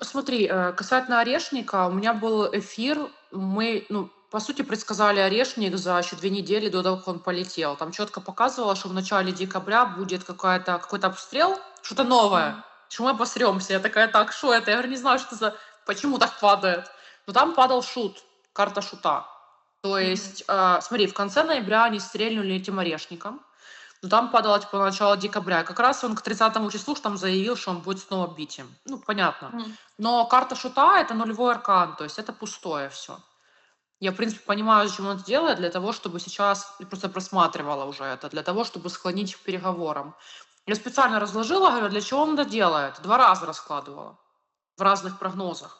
смотри, э, касательно Орешника, у меня был эфир, мы, ну, по сути, предсказали Орешник за еще две недели до того, как он полетел. Там четко показывало, что в начале декабря будет какая-то, какой-то обстрел, что-то новое, что мы обосремся. Я такая, так, что это? Я говорю, не знаю, что за... Почему так падает? Но там падал шут, карта шута. То есть, э, смотри, в конце ноября они стрельнули этим Орешником, но там падало, типа, начало декабря. Как раз он к 30 числу ж там заявил, что он будет снова бить им. Ну, понятно. Мгм. Но карта шута– это нулевой аркан, то есть это пустое все. Я, в принципе, понимаю, зачем он это делает, для того, чтобы сейчас, я просто просматривала уже это, для того, чтобы склонить к переговорам. Я специально разложила, говорю, для чего он это делает. Два раза раскладывала в разных прогнозах.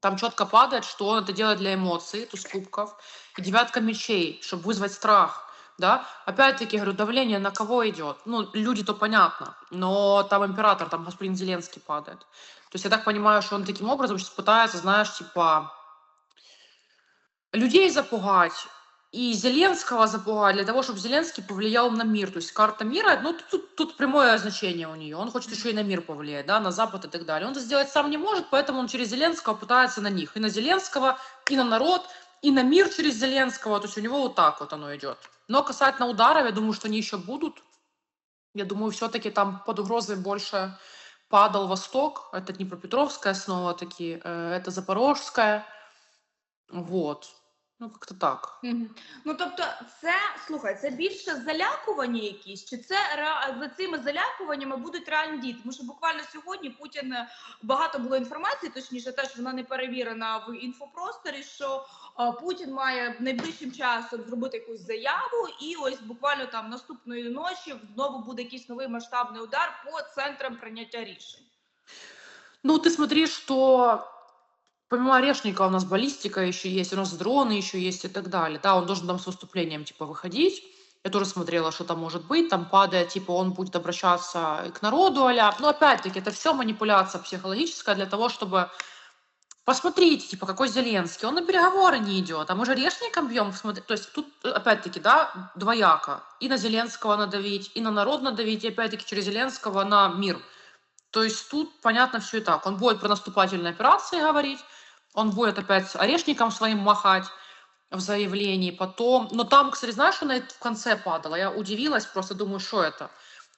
Там четко падает, что он это делает для эмоций, туз кубков, и девятка мечей, чтобы вызвать страх. Да? Опять-таки, говорю, давление на кого идет? Ну, люди-то понятно, но там император, там господин Зеленский падает. То есть я так понимаю, что он таким образом сейчас пытается, знаешь, типа, людей запугать и Зеленского запугать для того, чтобы Зеленский повлиял на мир. То есть карта мира, ну тут, тут, прямое значение у нее. Он хочет еще и на мир повлиять, да, на Запад и так далее. Он это сделать сам не может, поэтому он через Зеленского пытается на них. И на Зеленского, и на народ, и на мир через Зеленского. То есть у него вот так вот оно идет. Но касательно ударов, я думаю, что они еще будут. Я думаю, все-таки там под угрозой больше падал Восток. Это Днепропетровская снова таки, э, это Запорожская. Вот. Ну, как-то так. Мгм. Ну тобто, це слухай, це більше залякування якісь, чи це за цими залякуваннями будуть реальні дії? Тому що буквально сьогодні Путін е, багато було інформації, точніше, теж вона не перевірена в інфопросторі. Що е, Путін має найближчим часом зробити якусь заяву, і ось буквально там наступної ночі знову буде якийсь новий масштабний удар по центрам прийняття рішень. Ну, ты смотри, что помимо Орешника у нас баллистика еще есть, у нас дроны еще есть и так далее. Да, он должен там с выступлением типа выходить. Я тоже смотрела, что там может быть. Там падает, типа, он будет обращаться к народу а Но опять-таки, это все манипуляция психологическая для того, чтобы посмотрите, типа, какой Зеленский. Он на переговоры не идет. А мы же Орешником бьем. Смотри, то есть тут, э, опять-таки, да, двояко. И на Зеленского надавить, и на народ надавить, и опять-таки через Зеленского на мир. То есть тут понятно все и так. Он будет про наступательные операции говорить, он будет опять орешником своим махать в заявлении, потом... Но там, кстати, знаешь, что на это в конце падало? Я удивилась, просто думаю, что это?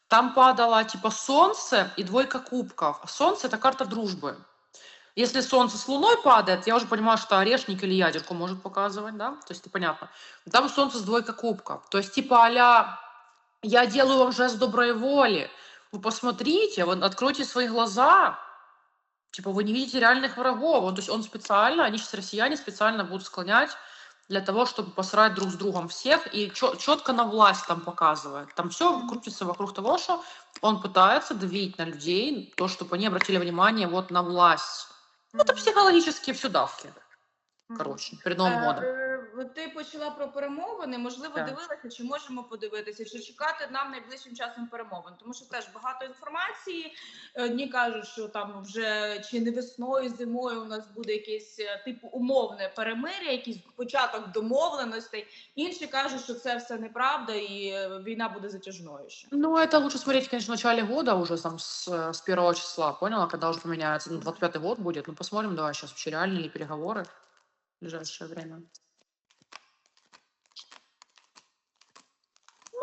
Там падало типа солнце и двойка кубков. Солнце– это карта дружбы. Если солнце с луной падает, я уже понимаю, что орешник или ядерку может показывать, да? То есть это понятно. Там солнце с двойка кубков. То есть типа а я делаю вам жест доброй воли, вы посмотрите, вы откройте свои глаза, типа вы не видите реальных врагов. Он, то есть он специально, они сейчас россияне специально будут склонять для того, чтобы посрать друг с другом всех и четко на власть там показывает. Там все крутится вокруг того, что он пытается давить на людей, то, чтобы они обратили внимание вот на власть. Ну, это психологические все давки, короче, перед Новым годом. Е, Ти почала про перемовини. Можливо, Так. дивилася, чи можемо подивитися, чи чекати нам найближчим часом перемовин, тому що теж багато інформації. Одні кажуть, що там вже чи не весною, зимою у нас буде якесь е, типу умовне перемир'я, якийсь початок домовленостей. Інші кажуть, що це все неправда, і е, війна буде затяжною ще. Ну, это лучше смотреть, конечно, в начале года, уже там с, э, с первого числа, поняла, когда уже поменяется, ну, 25 год будет. Ну, посмотрим, давай сейчас вообще реальные ли переговоры в ближайшее время.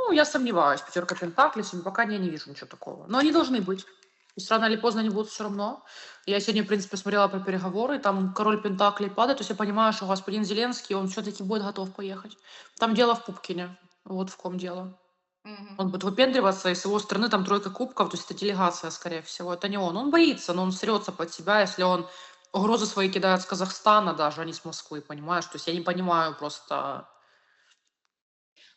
Ну, я сомневаюсь, пятерка Пентаклей, пока я не вижу ничего такого. Но они должны быть. То есть рано или поздно они будут все равно. Я сегодня, в принципе, смотрела про переговоры, там король Пентаклей падает, то есть я понимаю, что господин Зеленский, он все-таки будет готов поехать. Там дело в Пупкине, вот в ком дело. Мгм. Он будет выпендриваться, и с его стороны там тройка кубков, то есть это делегация, скорее всего. Это не он. Он боится, но он срется под себя, если он угрозы свои кидает с Казахстана даже, а не с Москвы, понимаешь? То есть я не понимаю просто...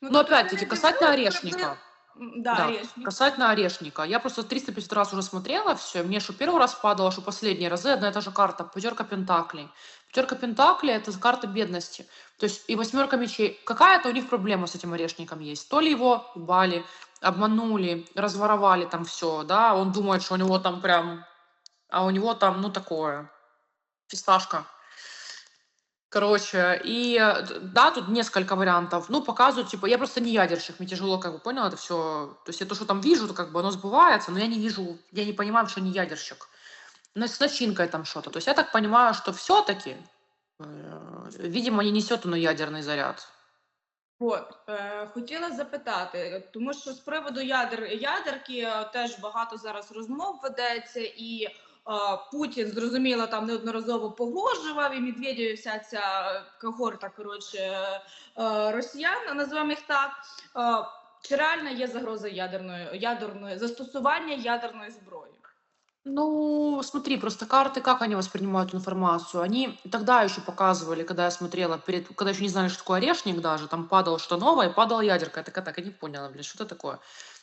Ну, Но опять-таки, касательно Орешника. Да, Да, Орешник. Касательно Орешника. Я просто 350 раз уже смотрела все. Мне что первый раз падало, что последние разы одна и та же карта. Пятерка Пентаклей. Пятерка Пентаклей это карта бедности. То есть и восьмерка мечей. Какая-то у них проблема с этим Орешником есть. То ли его бали, обманули, разворовали там все, да, он думает, что у него там прям, а у него там, ну, такое, фисташка. Короче, и э, д- да, тут несколько вариантов. Ну, показывают, типа, я просто не ядерщик, мне тяжело, как бы, понял, это все. То есть я то, что там вижу, то как бы оно сбывается, но я не вижу, я не понимаю, что не ядерщик. Ну, с начинкой там что-то. То есть я так понимаю, что все-таки, э, видимо, не несет оно ядерный заряд. От е, хотіла запитати, тому що з приводу ядер ядерки е, теж багато зараз розмов ведеться, і е, Путін зрозуміло там неодноразово погрожував, і Медведєв, і вся ця е, когорта коротше е, е, росіян, називаємо їх так. Е, чи реально є загроза ядерної ядерної застосування ядерної зброї? Ну, смотри, просто карты, как они воспринимают информацию? Они тогда еще показывали, когда я смотрела, перед, когда еще не знали, что такое орешник даже, там падало что новое, и падала ядерка. Я такая, так, я не поняла, блин, что это такое?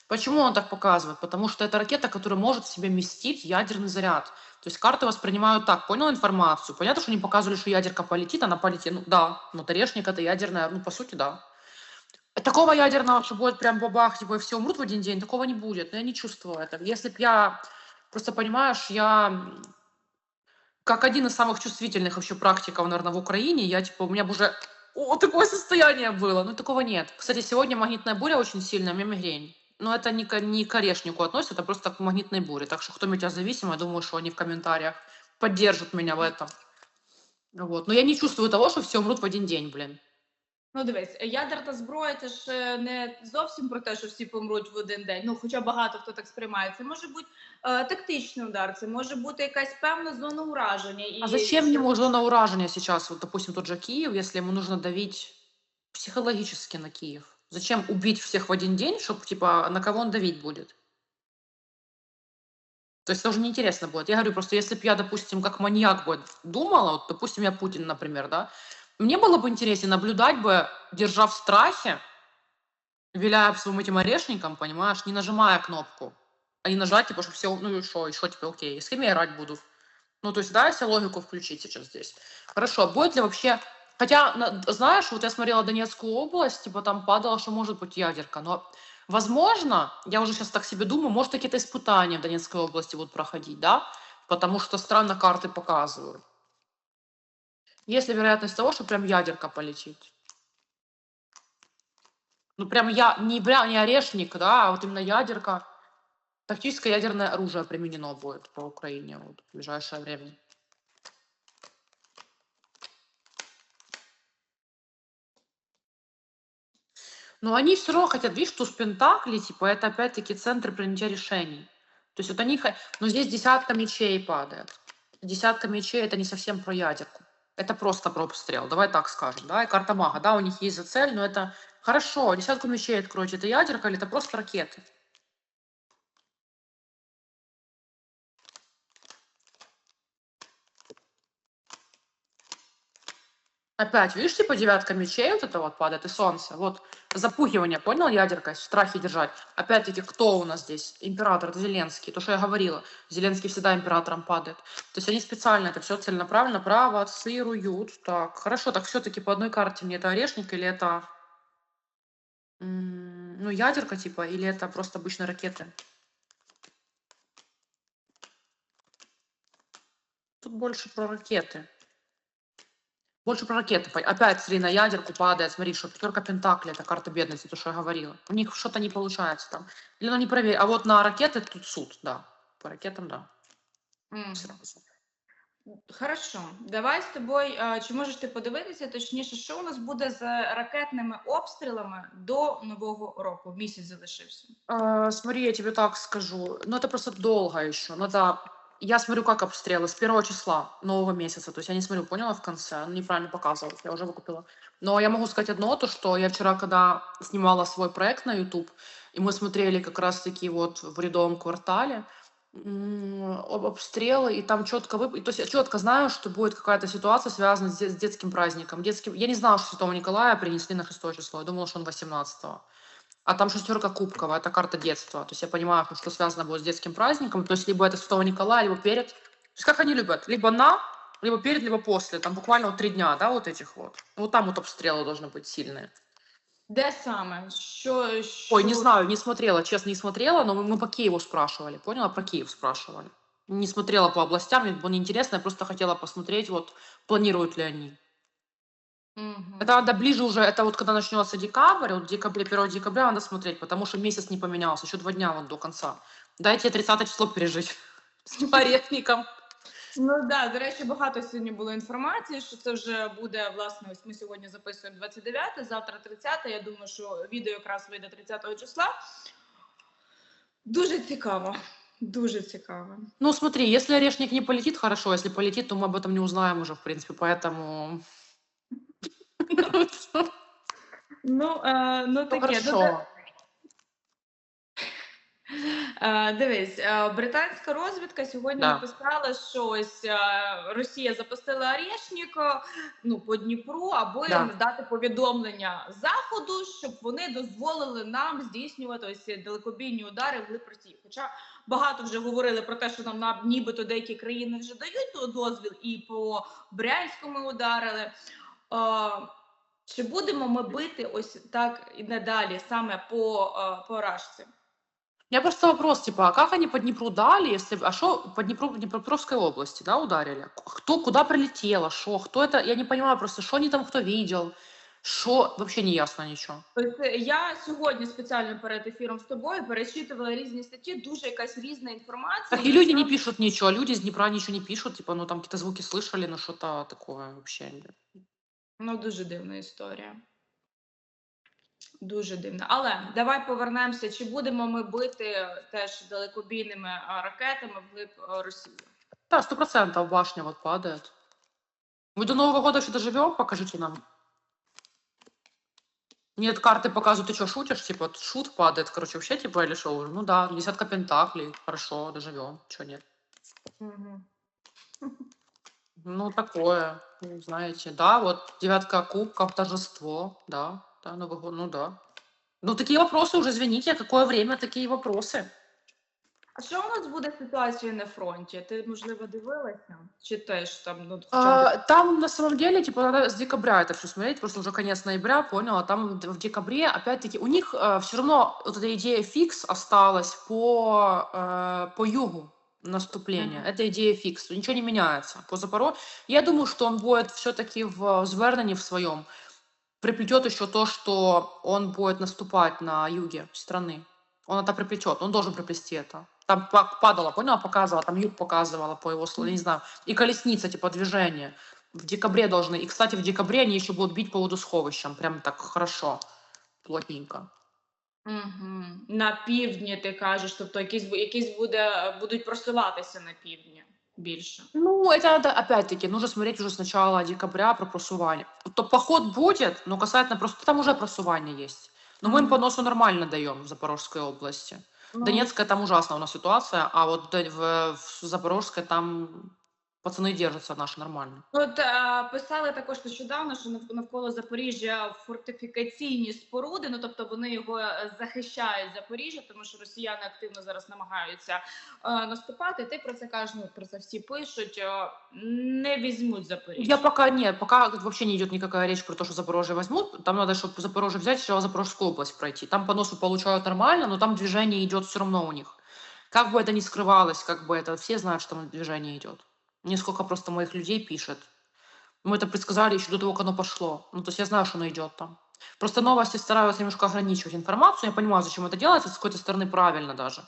Почему он так показывает? Потому что это ракета, которая может в себе вместить ядерный заряд. То есть карты воспринимают так, понял информацию? Понятно, что они показывали, что ядерка полетит, она полетит. Ну да, но орешник это ядерная, ну по сути да. Такого ядерного, что будет прям бабах, типа все умрут в один день, такого не будет. Но я не чувствую этого. Если бы я Просто понимаешь, я как один из самых чувствительных вообще практиков, наверное, в Украине, я типа, у меня бы уже о, такое состояние было. Но такого нет. Кстати, сегодня магнитная буря очень сильная, у меня мигрень Но это не к, не к орешнику относится, это просто к магнитной буре. Так что кто метеозависимый, я думаю, что они в комментариях поддержат меня в этом. Вот. Но я не чувствую того, что все умрут в один день, блин. Ну, дивись, ядерна зброя це ж е, не зовсім про те, що всі помруть в один день. Ну, хоча багато хто так сприймає. Це може бути е, тактичний удар, це може бути якась певна зона ураження. І А зачем ему зона уражения сейчас, вот, допустим, тот же Киев, если ему нужно давить психологически на Киев? Зачем убить всех в один день, чтобы, типа, на кого он давить будет? То есть тоже неинтересно будет. Я говорю, просто если бы я, допустим, как маньяк бы думала, вот, допустим, я Путин, например, да, мне было бы интереснее наблюдать бы, держа в страхе, виляя своим этим орешником, понимаешь, не нажимая кнопку, а не нажать, типа, чтобы все, ну и что, и что, типа, окей, с кем я играть буду? Ну, то есть, да, если логику включить сейчас здесь. Хорошо, будет ли вообще... Хотя, на- знаешь, вот я смотрела Донецкую область, типа, там падало, что может быть ядерка, но, возможно, я уже сейчас так себе думаю, может, какие-то испытания в Донецкой области будут проходить, да, потому что странно карты показывают. Есть ли вероятность того, что прям ядерка полетит? Ну, прям я, не, бля, не орешник, да, а вот именно ядерка. Тактическое ядерное оружие применено будет по Украине вот, в ближайшее время. Но они все равно хотят, видишь, туз пентаклей, типа, это опять-таки центр принятия решений. То есть вот они, но здесь десятка мечей падает. Десятка мечей это не совсем про ядерку. Это просто про обстрел, давай так скажем, да, и карта мага, да, у них есть за цель, но это хорошо, десятку мечей откройте, это ядерка или это просто ракеты? Опять, видишь, типа девятка мечей вот это вот падает, и солнце. Вот запугивание, понял, ядерка, в страхе держать. Опять-таки, кто у нас здесь? Император, это Зеленский. То, что я говорила. Зеленский всегда императором падает. То есть они специально это все целенаправленно провоцируют. Так, хорошо, так все-таки по одной карте мне это орешник или это... Ну, ядерка типа, или это просто обычные ракеты? Тут больше про ракеты. Больше про ракеты. пон- Опять, смотри, на ядерку падает. Смотри, что пятерка пентаклей, это карта бедности, то, что я говорила. У них что-то не получается там. Или ну не проверь. А вот на ракеты тут суд, да. По ракетам, да. Мгм. Сразу. Хорошо, давай з тобою. е, Чи можеш ти подивитися точніше, що у нас буде з ракетними обстрілами до нового року? Місяць залишився. А, смотри, я тебе так скажу. Ну, это просто долго еще. Надо... Я смотрю, как обстрелы с первого числа нового месяца. То есть я не смотрю, поняла, в конце. Он неправильно показывал, я уже выкупила. Но я могу сказать одно, то что я вчера, когда снимала свой проект на YouTube, и мы смотрели как раз-таки вот в рядовом квартале, об обстрелы, и там четко вып... То есть я четко знаю, что будет какая-то ситуация, связанная с, де- с детским праздником. Детским... Я не знала, что Святого Николая принесли на 6 число. Я думала, что он 18 а там шестерка кубковая, это карта детства. То есть я понимаю, что связано будет с детским праздником. То есть либо это Святого Николая, либо перед. То есть как они любят? Либо на, либо перед, либо после. Там буквально вот три дня, да, вот этих вот. Вот там вот обстрелы должны быть сильные. Де саме? Що, що... Ой, не знаю, не смотрела, честно, не смотрела, но мы, мы по Киеву спрашивали, поняла? Про Киев спрашивали. Не смотрела по областям, мне было неинтересно, я просто хотела посмотреть, вот, планируют ли они. Мгм. Это надо ближе уже, это вот когда начнется декабрь, вот декабре, 1 декабря надо смотреть, потому что месяц не поменялся, еще два дня вот до конца. Дайте 30 число пережить с орешником. Ну да, до речі, багато сьогодні було інформації, що це вже буде власне. Ось ми сьогодні записуємо 29, завтра 30. Я думаю, що відео якраз вийде 30 числа. Дуже цікаво. Дуже цікаво. Ну, смотри, если орешник не полетит, хорошо. Если полетит, то мы об этом не узнаем уже, в принципе. Поэтому... Ну, е, ну таке. Ну. Е, Дивись, е, британська розвідка сьогодні Да. написала, що ось Росія запустила Орешник ну, по Дніпру, аби Да. дати повідомлення Заходу, щоб вони дозволили нам здійснювати ось далекобійні удари в глиб Хоча багато вже говорили про те, що нам на- нібито деякі країни вже дають дозвіл, і по Брянському ударили. Чи будемо ми бити ось так і надалі, саме по, е, по Рашці? У меня просто вопрос, типа, а как они по Днепру дали, если... А что по Днепру, Днепропетровской области, да, ударили? Кто, куда прилетело, что, кто это... Я не понимаю просто, что они там, кто видел, что... Вообще не ясно. Ось е, я сьогодні спеціально перед ефіром з тобою перечитувала різні статті, дуже якась різна інформація. Так и люди не пишут ничего, люди из Днепра ничего не пишут, типа, ну там какие-то звуки слышали, но что-то такое вообще. Ну дуже дивна історія. Дуже дивна. Але давай повернемося. Чи будемо ми бити теж далекобійними а, ракетами вглиб а, Росії? Да, сто процентов башня вот падает. Мы до Нового года еще доживем? Покажите нам. Нет, карты показывают, ты что, шутишь? Типа, шут падает, короче, вообще, типа, или что? Ну да, десятка пентаклей, хорошо, доживем, что нет. Угу. Ну, такое, ну, знаете, да, вот девятка кубков, торжество, да, да, Новый год, ну да. Ну, такие вопросы уже, извините, какое время такие вопросы? А що у нас буде ситуація на фронті? Ти можливо дивилася? Чи теж там ну А, там на самом деле, типа, надо с декабря это все смотреть, просто уже конец ноября, поняла, там в декабре, опять-таки, у них все равно вот эта идея фикс осталась по, э, по югу наступления. Мгм. Это идея фикс, ничего не меняется. По Запоро... Я думаю, что он будет все-таки в Звернане в своем, приплетет еще то, что он будет наступать на юге страны. Он это приплетет, он должен приплести это. Там па- падало, поняла, показывала, там юг показывала по его слову, не знаю. И колесница, типа движение. В декабре должны. И, кстати, в декабре они еще будут бить по водосховищам. Прям так хорошо, плотненько. Угу. На півдні ти кажеш, тобто якісь, якісь буде, будуть просуватися на півдні більше. Ну, это надо, опять-таки, нужно смотреть уже с начала декабря про просувание. То поход будет, но касательно просто... Там уже просувание есть. Но мы им Мгм. по носу нормально даем в Запорожской области. Ну, Донецкая там ужасная у нас ситуация, а вот в, в Запорожской там пацаны держатся наши нормально. От е, писали також нещодавно, що нав- навколо Запоріжжя фортифікаційні споруди. Ну тобто вони його е, захищають Запоріжжя, тому що росіяни активно зараз намагаються е, наступати. Ти про це кажеш, ну про це всі пишуть. е, не візьмуть Запоріжжя. Я пока нет, пока вообще не идет никакая речь про то, что Запорожье возьмут. Там надо, чтобы Запорожье взять, сначала Запорожскую область пройти. Там по носу получают нормально, но там движение идет все равно у них. Как бы это ни скрывалось, как бы это все знают, что там движение идет. Несколько просто моих людей пишет. Мы это предсказали еще до того, как оно пошло. Ну, то есть я знаю, что оно идет там. Просто новости стараются немножко ограничивать информацию. Я понимаю, зачем это делается, с какой-то стороны правильно даже.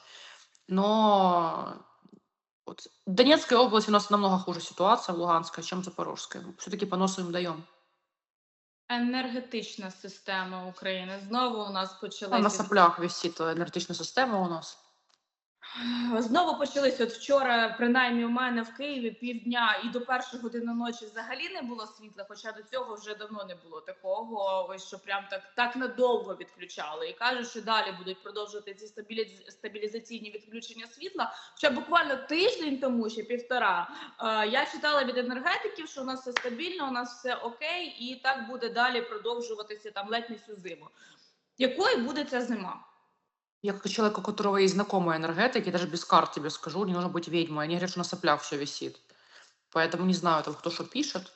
Но вот в Донецкой области у нас намного хуже ситуация, в Луганской, чем в Запорожской. Все-таки по носу им даем. Енергетична система України знову у нас А почалися на соплях висит энергетичная система у нас. Знову почались от вчора, принаймні у мене в Києві півдня і до першої години ночі взагалі не було світла, хоча до цього вже давно не було такого. Ось що прям так так надовго відключали. І кажуть, що далі будуть продовжувати ці стабіліз... стабілізаційні відключення світла. Хоча буквально тиждень тому, ще півтора, е, я читала від енергетиків, що у нас все стабільно, у нас все окей, і так буде далі продовжуватися там ледь не зиму. Якою буде ця зима? Я как человек, у которого есть знакомые энергетики, даже без карт тебе скажу, не нужно быть ведьмой. Они говорят, что на соплях все висит. Поэтому не знаю, там кто что пишет.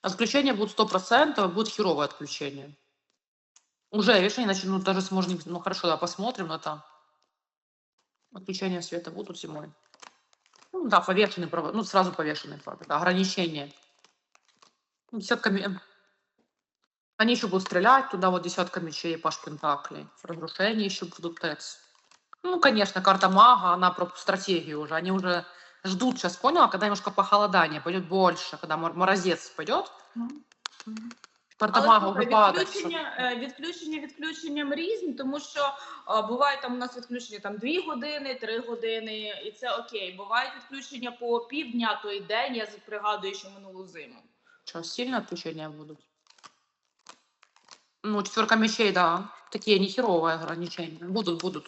Отключения будут 100%, будет херовое отключение. Уже, видишь, они начнут даже сможем, ну хорошо, да, посмотрим на это. Отключения света будут зимой. Ну да, повешенный провод, ну сразу повешенный провод, да, ограничения. Ну, Десятка ме- Они еще будут стрелять туда, вот десятка мечей, паш пентаклей. Разрушения еще будут ТЭЦ. Ну, конечно, карта мага, она про стратегию уже. Они уже ждут сейчас, поняла, когда немножко похолодание пойдет больше, когда морозец пойдет, про Але домагу слухай, випадать. відключення, е, відключення відключенням різні, тому що е, буває там у нас відключення там 2 години, 3 години, і це окей. Бувають відключення по півдня, той день. Я пригадую, що минулу зиму. Что, сильно отключения будут? Ну, четверка мечей, да. Такие нехеровые ограничения. Будут, будут.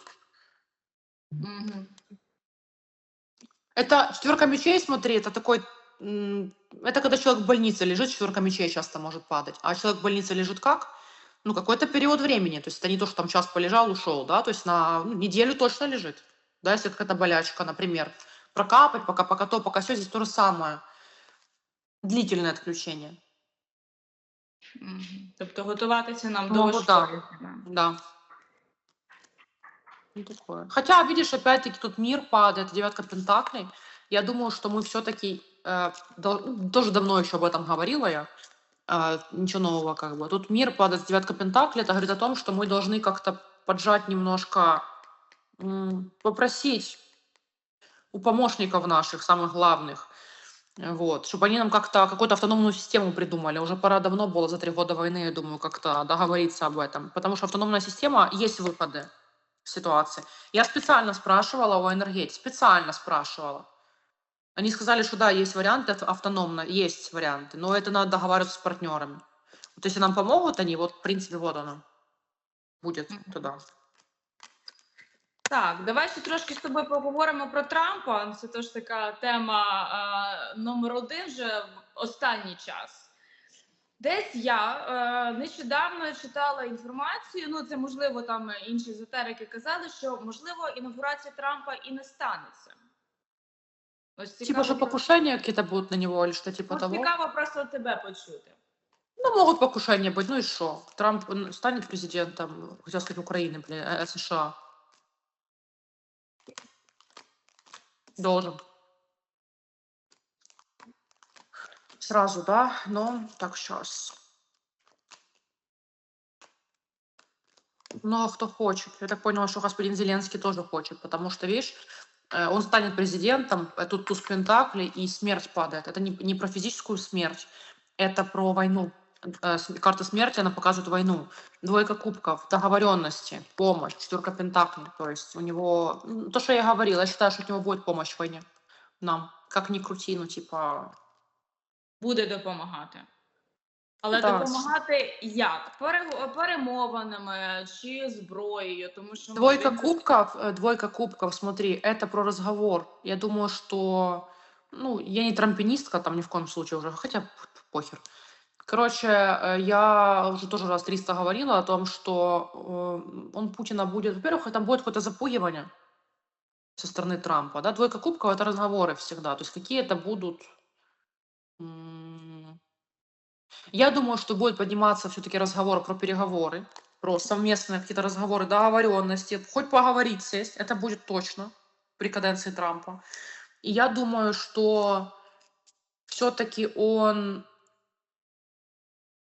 Угу. Это четверка мечей, смотри, это такой... Это когда человек в больнице лежит, четверка мечей часто может падать. А человек в больнице лежит как? Ну, какой-то период времени. То есть это не то, что там час полежал, ушел, да? То есть на ну, неделю точно лежит. Да, если какая-то болячка, например. Прокапать, пока, пока то, пока все, здесь то же самое. Длительное отключение. Тобто готуватися нам Ну, до або да. важкої зими. Да. Ну, такое. Хотя, видишь, опять-таки тут мир падает, девятка пентаклей. Я думаю, что мы все-таки, тоже давно еще об этом говорила я, э, ничего нового как бы. Тут мир падает с девятка пентаклей, это говорит о том, что мы должны как-то поджать немножко, м, попросить у помощников наших, самых главных, э, вот, чтобы они нам как-то какую-то автономную систему придумали. Уже пора давно было за три года войны, я думаю, как-то договориться об этом. Потому что автономная система, есть выходы в ситуации. Я специально спрашивала у энергетики, специально спрашивала. Они сказали, что да, есть варианты ав- автономно, есть варианты, но это надо договариваться с партнерами. Вот если нам помогут они, вот, в принципе, вот оно будет туда. Так, давай ще трошки з тобою поговоримо про Трампа. Це теж така тема е, номер один вже в останній час. Десь я е, нещодавно читала інформацію. Ну, це можливо, там інші езотерики казали, що можливо інаугурація Трампа і не станеться. Ось Типа, цікаво, что про- покушения какие-то будут на него или что типа Ось того? цікаво просто тебе почути. Ну, могут покушения быть, ну и что? Трамп м, станет президентом, хотел сказать, Украины, блин, э, э, США. Должен. Сразу, да? Но так сейчас. Много кто хочет. Я так поняла, что господин Зеленский тоже хочет, потому что, видишь, э, он станет президентом, э, тут туз Пентакли, и смерть падает. Это не, не про физическую смерть, это про войну. Э, с- Карта смерти, она показывает войну. Двойка кубков, договоренности, помощь, четверка Пентаклей. То есть у него, м, то, что я говорила, я считаю, что от него будет помощь в войне. Нам. Как ни крути, ну типа, Буде допомагати. Але Так. допомагати як? Пере- перемовинами чи зброєю, тому що Двойка він- кубков, э, двойка кубков, смотри, это про разговор. Я думаю, что, ну, я не трампинистка там ни в коем случае уже, хотя п- похер. Короче, э, я уже тоже раз 300 говорила о том, что э, он Путина будет, во-первых, там будет какое-то запугивание со стороны Трампа, да, двойка кубков это разговоры всегда, то есть какие это будут, я думаю, что будет подниматься все-таки разговор про переговоры, про совместные какие-то разговоры, договоренности, хоть поговорить сесть, это будет точно при каденции Трампа. И я думаю, что все-таки он,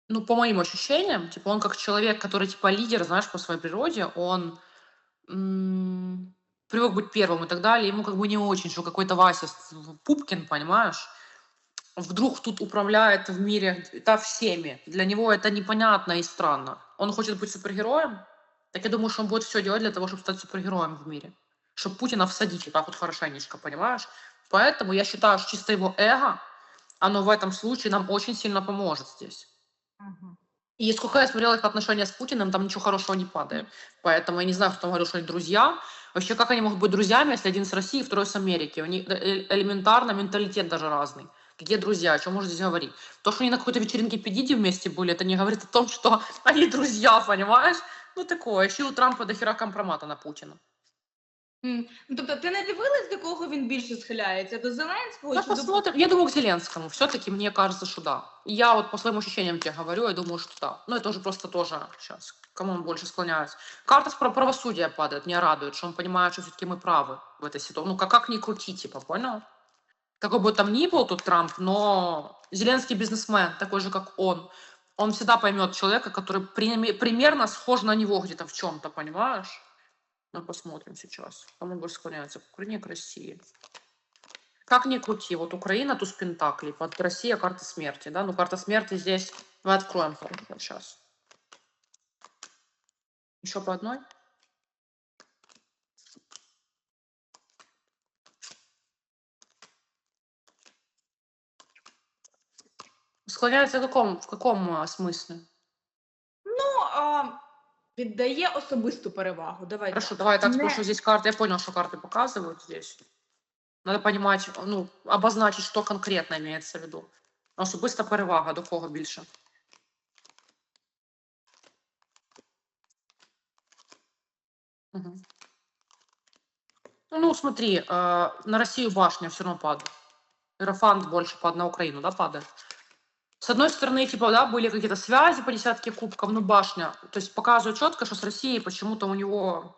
ну, по моим ощущениям, типа он как человек, который типа лидер, знаешь, по своей природе, он м, привык быть первым и так далее, ему как бы не очень, что какой-то Вася Пупкин, понимаешь, вдруг тут управляет в мире да, всеми. Для него это непонятно и странно. Он хочет быть супергероем, так я думаю, что он будет все делать для того, чтобы стать супергероем в мире. Чтобы Путина всадить так вот хорошенечко, понимаешь? Поэтому я считаю, что чисто его эго, оно в этом случае нам очень сильно поможет здесь. И сколько я смотрела их отношения с Путиным, там ничего хорошего не падает. Поэтому я не знаю, кто там говорил, что они друзья. Вообще, как они могут быть друзьями, если один с России, второй с Америки? У них э- элементарно менталитет даже разный. Какие друзья? О чем можно здесь говорить? То, что они на какой-то вечеринке Педиди вместе были, это не говорит о том, что они друзья, понимаешь? Ну, такое. Еще у Трампа до хера компромата на Путина. М, Ну, тобто, ти не дивилась, до кого він більше схиляється? До Зеленського Ну, чи до посмотрим. Я думаю, к Зеленскому. Все-таки мне кажется, что да. Я вот по своим ощущениям тебе говорю, я думаю, что да. Ну, это уже просто тоже сейчас. Кому он больше склоняется. Карта про правосудие падает, меня радует, что он понимает, что все-таки мы правы в этой ситуации. Ну, как, как ни крути, типа, понял? Какой бы там ни был тут Трамп, но Зеленский бизнесмен, такой же, как он. Он всегда поймет человека, который прими- примерно схож на него где-то в чем-то, понимаешь? Ну, посмотрим сейчас. Кому больше склоняется, к Украине, к России. Как ни крути, вот Украина туз пентаклей, под Россия карта смерти, да? Ну, карта смерти здесь мы откроем сейчас. Еще по одной. Склоняется в каком, в каком а, смысле? Ну, а, віддає особисту перевагу. Давай Хорошо, так. давай я так Не- скажу, что здесь карты, я понял, что карты показывают здесь. Надо понимать, ну, обозначить, что конкретно имеется в виду. Особиста перевага, до кого більше? Мгм. Ну, смотри, э, на Россию башня все равно падает. Иерофант больше падает на Украину, да, падает. С одной стороны, типа, да, были какие-то связи по десятке кубков, ну, башня. То есть показывает четко, что с Россией почему-то у него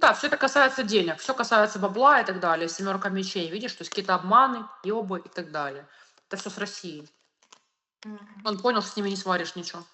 Да, все это касается денег, все касается бабла и так далее, семерка мечей, видишь, то есть какие-то обманы, ёбы и так далее. Это все с Россией. Он понял, что с ними не сваришь ничего.